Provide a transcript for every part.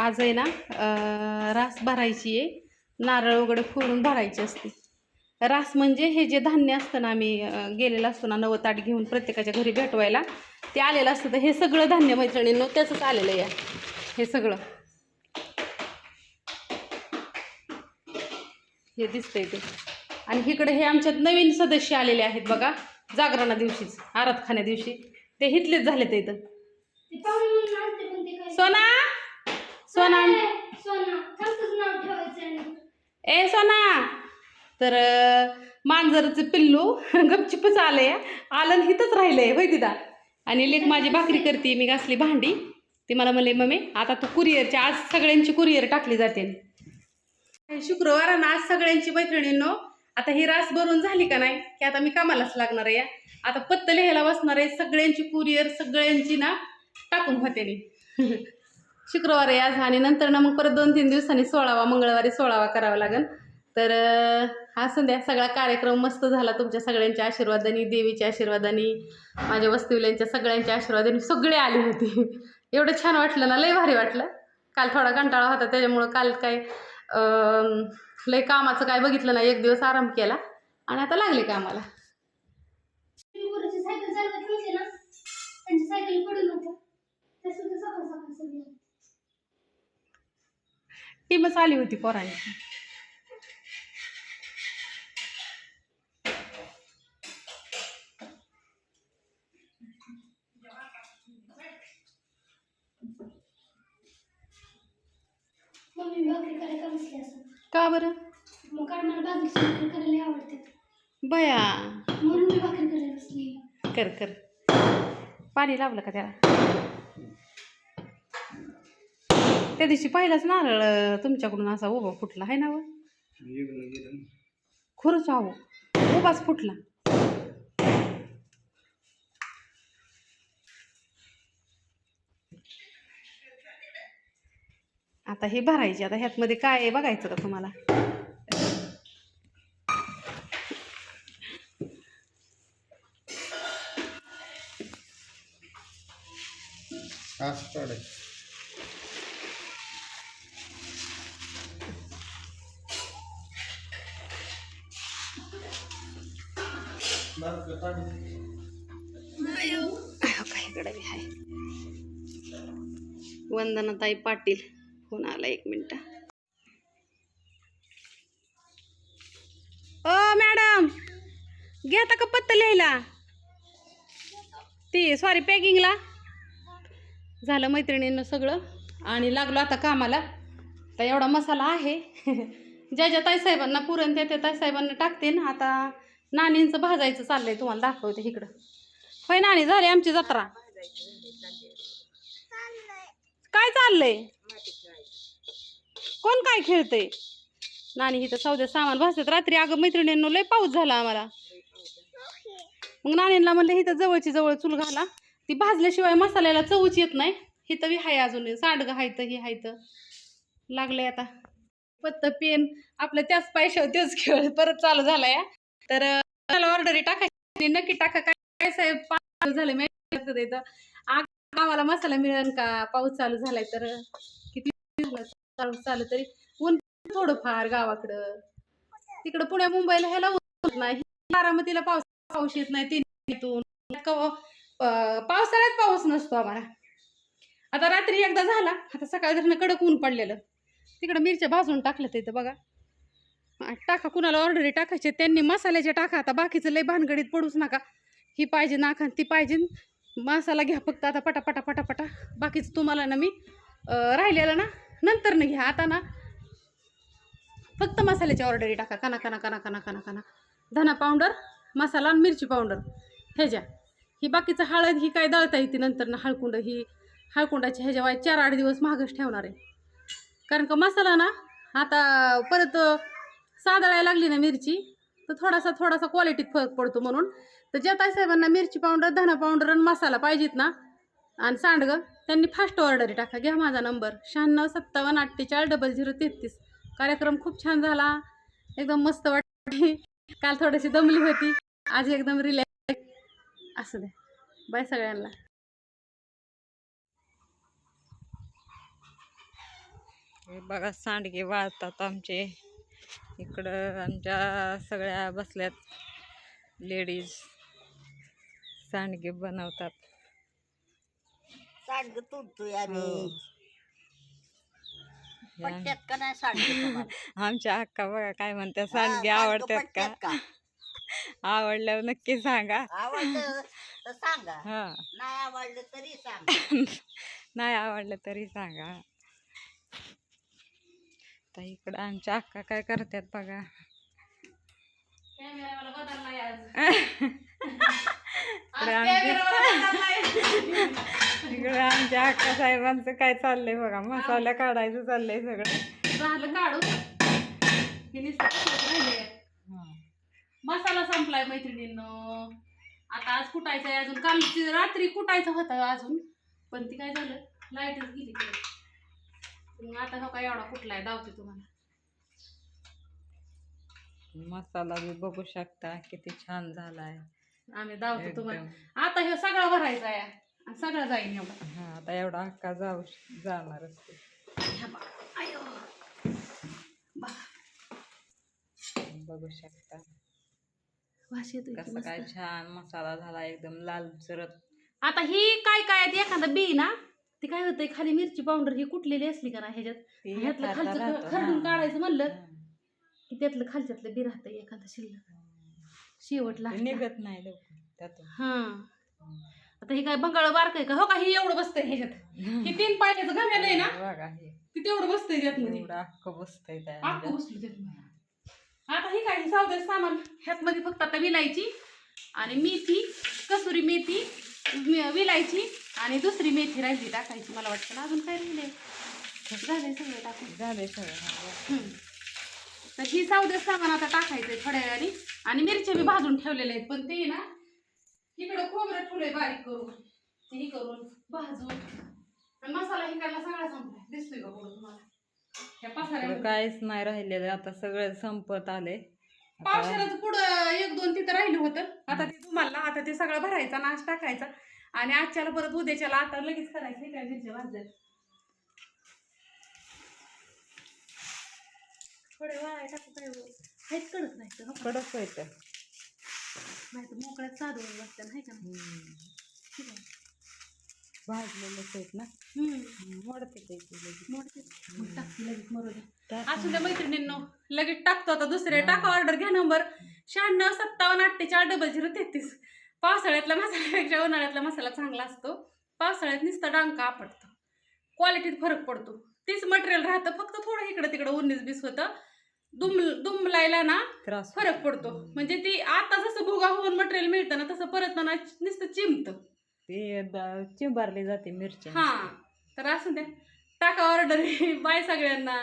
आज आहे ना रास भरायची आहे. नारळ वगैरे फोडून भरायची असते. रास म्हणजे हे जे धान्य असतं ना आम्ही गेलेलं असतो ना नवं ताट घेऊन प्रत्येकाच्या घरी भेटवायला ते आलेलं असतं. तर हे सगळं धान्य मैत्रिणींनो त्याचंच आलेलं आहे. हे सगळं. हे दिसतंय ते. आणि इकडे हे आमच्यात नवीन सदस्य आलेले आहेत बघा जागरणा दिवशीच आराधखान्या दिवशी. ते हिथलेच झाले ते इथं ते पाहुणे म्हणून आणते पण ते काय सोना सोना. ए, सोना. ना. तर मांजरचं पिल्लू गपचिपच आलंय. आलं आणि हिथंच राहिलंय होय दिदा? आणि लेख माझी भाकरी करते मी घासली भांडी. ती मला म्हणले मम्मी आता तू कुरिअरची आज सगळ्यांची कुरिअर टाकली जाते. शुक्रवार आणि आज सगळ्यांची मैत्रिणींनो आता ही रास भरून झाली का नाही की आता मी कामालाच लागणार आहे आता पत्त लिहायला बसणार आहे सगळ्यांची कुरिअर सगळ्यांची ना टाकून होते मी. शुक्रवार आज आणि नंतर ना मग परत दोन तीन दिवसांनी सोळावा मंगळवारी सोळावा करावा लागेल. तर हा संध्या सगळा कार्यक्रम मस्त झाला तुमच्या सगळ्यांच्या आशीर्वादाने देवीच्या आशीर्वादाने माझ्या वस्तीवल्यांच्या सगळ्यांच्या आशीर्वादाने सगळे आले होते. एवढं छान वाटलं ना लय भारी वाटलं. काल थोडा कंटाळा होता त्याच्यामुळं काल काय लय कामाचं काय बघितलं नाही एक दिवस आराम केला आणि आता लागले कामाला मी पोराची सायकल चालवत नव्हते ना त्यांची सायकल पडून होतं ते सुद्धा सकाळ सकाळ सगळे टीमच आली होती पोरांची. का बरं? मग बया. कर कर. पाणी लावलं का त्याला? त्या दिवशी पहिलाच नारळ तुमच्याकडून असा उभा फुटला आहे ना व? खरंच आहो उभाच फुटला. आता हे भरायचे आता ह्यातमध्ये काय आहे बघायचं का तुम्हाला? इकडे बी आहे. वंदनाताई पाटील फोन आला एक मिनिट. ओ मॅडम घेता का पत्ता लिहायला? ती सॉरी पॅकिंगला झालं मैत्रिणींना सगळं आणि लागलो आता कामाला. तर एवढा मसाला आहे. ज्या ज्या ताईसाहेबांना पुरण त्या त्या ताईसाहेबांना टाकते ना आता नाणींचं भाजायचं चाललंय तुम्हाला दाखवते इकडं. होय नाणी झाली आमची जत्रा. काय चाललंय? कोण काय खेळतंय? नाणी इथं सौद्या सामान भासत रात्री अगं मैत्रिणींनो लय पाऊस झाला आम्हाला. मग नाणींना म्हणलं इथं जवळची जवळ चूल घाला. ती भाजल्याशिवाय मसाल्याला चवच येत नाही. हिथं बी हाय अजून. सांडगं हायतं हे हायतं लागलंय आता. पत्त पेन आपलं त्याच पैशावर तेच खेळ परत चालू झालाय. तर मला ऑर्डरी टाकायची. नक्की टाका. काय साहेब पाऊस झालं माहिती गावाला मसाला मिळेल का? पाऊस चालू झालाय तर. किती चालू तरी? ऊन थोडंफार गावाकडं. तिकडं पुण्या मुंबईला ह्याला ऊन होत नाही. बारामतीला पाऊस पाऊस येत नाही तीन पावसाळ्यात पाऊस नसतो आम्हाला. आता रात्री एकदा झाला. आता सकाळ धरणं कडक ऊन पडलेलं. तिकडं मिरच्या भाजून टाकलं तिथं बघा. टाका कुणाला ऑर्डरी टाकायचे. त्यांनी मसाल्याचे टाका आता बाकीचं लय भानगडीत पडूच नका. ही पाहिजे नाका ती पाहिजे. मसाला घ्या फक्त आता पटापटा पटापटा बाकीचं तुम्हाला ना मी राहिलेलं ना नंतर न घ्या. आता ना फक्त मसाल्याची ऑर्डरी टाका. कना कना कना कना कना कना. धना पावडर मसाला आणि मिरची पावडर ह्याच्या ही बाकीचं हळद ही काय दळता येते नंतर ना हळकुंड ही हळकुंडाची ह्याच्या वाय चार आठ दिवस महागच ठेवणार आहे. कारण का मसाला ना आता परत सादळायला लागली ना मिरची तर थोडासा थोडासा क्वालिटीत फरक पडतो म्हणून. तर ज्या ताईसाहेबांना मिरची पावडर धना पावडर आणि मसाला पाहिजेत ना. आणि सांडगं त्यांनी फास्ट ऑर्डर टाका. घ्या माझा नंबर शहाण्णव सत्तावन्न अठ्ठेचाळीस डबल झिरो तेहतीस. कार्यक्रम खूप छान झाला. एकदम मस्त वाटते काल थोडीशी दमली होती. आज एकदम रिलॅक्स असू द्या बाय सगळ्यांना. बघा सांडगे वाळतात आमचे. इकडं आमच्या सगळ्या बसल्यात लेडीज सांडगे बनवतात. सांग तुटतोय आम्ही. हो. का नाही तुम्हाला? आमच्या अक्का बघा काय म्हणतात सांडगे आवडतात का? आवडल्यावर नक्की सांगा. आवडलं तर सांगा. हा. नाही आवडलं तरी सांगा. नाही आवडलं तरी सांगा. तर इकडं आमच्या अक्का काय करतात बघा. इकडे आमच्या अक्का साहेबांचं काय चाललंय बघा. मसाला काढायचं चाललंय सगळं. झालं काढू हे. मसाला संपलाय मैत्रिणींनो. आता आज कुटायचा अजून. कालची रात्री कुटायचा होता अजून. पण ती काय झालं? लाईटच गेली आता हो काय एवढा कुठलाय? दावते तुम्हाला. मसाला बी बघू शकता किती छान झालाय. आम्ही दावतो तुम्हाला. आता हे सगळा भरायचा आहे. सगळा जाईन एवढा. हा आता एवढा अक्का जाऊ जाणारच ते. ह्या बघा. शकता. की कसं. काय छान मसाला झाला एकदम लाल चरत. आता ही काय काय आहे एखादं बी ना? ते काय होतंय खाली मिरची पावडर ही कुटलेली असली का ना ह्याच्यात? ते ह्यातलं खालचं राहतो, ख- खरडून हा. काढायचं म्हणलं हा. की त्यातलं खालच्यातलं बी राहतंय एखादं शिल्लक. शेवटला ते निघत नाही लवकर त्यातून. हा. आता हे काय बंगाळ बारक आहे का? हो का? हे एवढं बसतंय ह्याच्यात. हे तीन पायऱ्याचं घामेल आहे ना? बघा हे. ते तेवढं बसतंय त्यातमध्ये. एवढं अख्खं बसतंय त्या. बसलं आता ही काय? सावधान सामान ह्यात मध्ये फक्त आता विलायची आणि मेथी कसुरी मेथी वि- विलायची आणि दुसरी मेथी राहिली टाकायची मला वाटतं ना अजून काय राहिले झाले सगळे टाकून. झालंय सगळं हा. तर ही सावधे सामान आता टाकायचंय थोड्या वेळाने. आणि मिरच्या मी भाजून ठेवलेल्या आहेत पण ते ना इकडं खोबरं ठेवलंय बारीक करून. ते हे करून भाजून. आणि मसाला हिकडला सगळा संपलाय. दिसतोय का तुम्हाला? ह्या काहीच नाही राहिलेलं आता सगळं संपत आले पावसाळ्याचं पुढं एक दोन तिथं राहिलं होतं. आता ते तुम्हाला आता ते सगळं भरायचा नाश टाकायचा. आणि आजच्याला परत उद्याच्याला आता लगेच करायचं काय मिरच्या भाजल्या थोडे वाया टाकू काय हो. आहेत कडक नाही तर? कडक व्हायचं नाही तर मोकळ्यात साधून बसत्या नाही का? ठीक आहे. भाजलेलंच आहेत ना. मोडते ते लगेच. मोडते. मग टाकते लगेच मरू द्या असू द्या मैत्रिणींनो लगेच टाकतो आता दुसरे. टाका ऑर्डर घ्या नंबर शहाण्णव सत्तावन्न अठ्ठेचाळीस डबल झिरो तेहतीस. पावसाळ्यातला मसाल्यापेक्षा उन्हाळ्यातला मसाला चांगला असतो. पावसाळ्यात नुसतं डांका आपटतो. क्वालिटीत फरक पडतो. तीच मटेरियल राहतं फक्त थोडं इकडं तिकडं उन्नीस बीस होतं. दुम दुमलायला ना फरक पडतो. म्हणजे ती आता जसं भुगा होऊन मटेरियल मिळतं ना तसं परत ना नुसतं चिमतं. ते द- चिंबारली जाते मिरच्या. हा. तर असू द्या. टाका ऑर्डर बाय सगळ्यांना.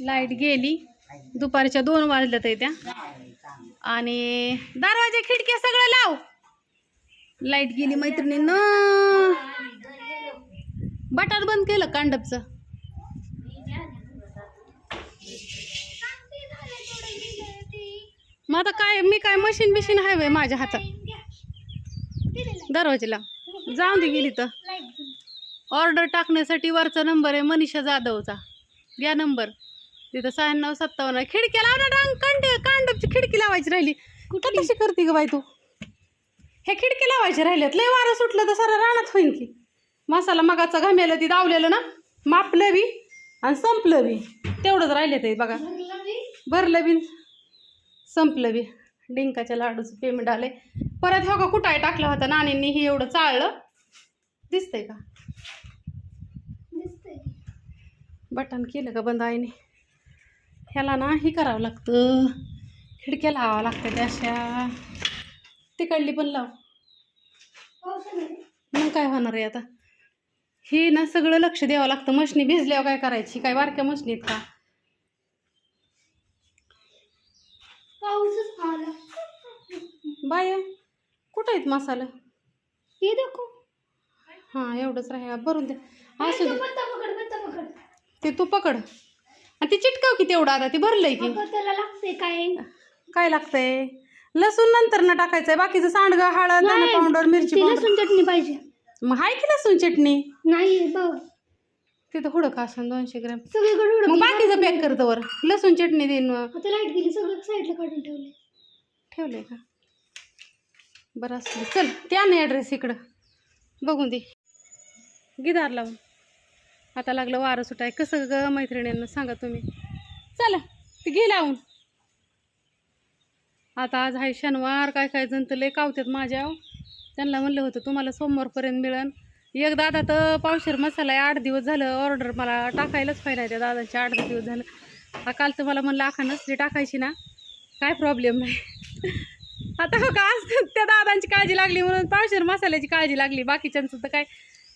लाइट गेली. दुपारच्या दोन वाजल्यात आहे त्या. आणि दरवाजा खिडक्या सगळं लाव. लाइट गेली मैत्रिणीनं. बटाट बंद केलं कांडपचं. मग आता काय मी काय मशीन बिशीन आहे वय माझ्या हातात. दरवाजेला जाऊन दे गेली तर. ऑर्डर टाकण्यासाठी वरचा नंबर आहे मनीषा जाधवचा. या नंबर तिथं शहाण्णव सत्तावन्न आहे. खिडकी लाव ना डांग कांड कांडपची खिडकी लावायची राहिली. कुठं कशी करते ग बाई तू? हे खिडकी लावायचे राहिलेत लय वारं सुटलं तर सारं रानात होईन की. मसाला मगाचा घामेला ती दावलेलं ना? मापलं बी आणि संपलं बी. तेवढंच राहिले ते बघा. भरलं बी. संपलं बी. डिंकाच्या लाडूचं पेमेंट आले परत हो का कुठाय टाकलं होतं नानींनी हे एवढं चाळलं. दिसतंय का? दिसतंय बटन केलं का बंद आईने. ह्याला ना हे करावं लागतं. खिडक्या लावावं लागतं त्या अशा. तिकडली पण लाव. मग काय होणार आहे आता? हे ना सगळं लक्ष द्यावं लागतं. मशनी भिजल्यावर काय करायची? काय बारक्या मशनीत का? बाय कुठं आहेत मसाला? हे देखो हां एवढंच राहा. भरून दे. असू दे. ते तू पकड. आणि ते चिटकाव की तेवढं आता ते भरलंय की. अगं त्याला लागते काय? काय लागतंय? लसूण नंतर न टाकायचंय बाकीचं सांडगं हळद धना पावडर मिरची ती पावडर. लसूण चटणी पाहिजे. मग हाय की लसूण चटणी? नाही बघ. तिथं हुडं का असं दोनशे ग्रॅम. सगळीकडे मग उडत बाकीचं पॅक करतो वर लसूण चटणी देईन मग. आता लाइट गेली सगळं साईडला काढून ठेवले ठेवलंय का? बरं असलं. चल त्या नाही ॲड्रेस इकडं. बघून दे. गिदार लावून. आता लागलं वारं सुटाय. कसं ग मैत्रिणींना सांगा तुम्ही? चला ते घे लावून. आता आज आहे शनिवार काय काय जण तर लय कावतात माझ्या. त्यांना म्हणलं होतं तुम्हाला सोमवारपर्यंत मिळन. एक दादा तर पावशेर मसाला आहे आठ दिवस झालं ऑर्डर मला टाकायलाच पाहिजे त्या दादाचे आठ दहा दिवस झालं. हा काल तर मला म्हणलं आखा नसली टाकायची ना. काय प्रॉब्लेम नाही. आता हो का आज त्या दादांची काळजी लागली म्हणून पावशेर मसाल्याची काळजी लागली. बाकीच्यांचं तर काय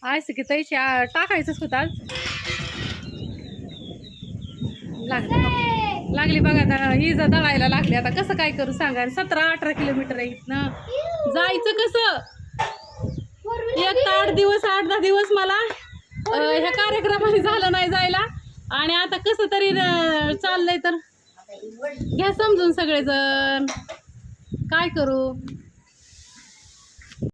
असं की तैशी आ, टाकायचंच होतं आज. लागली लागली बघा आता ही जर दळायला लागली आता कसं काय करू सांगा? सतरा अठरा किलोमीटर आहे इथनं. जायचं कसं? एक तर आठ दिवस आठ दहा दिवस मला ह्या कार्यक्रमाने झालं नाही जायला. आणि आता कसं तरी चाललंय तर. घ्या समजून सगळेजण. काय करू?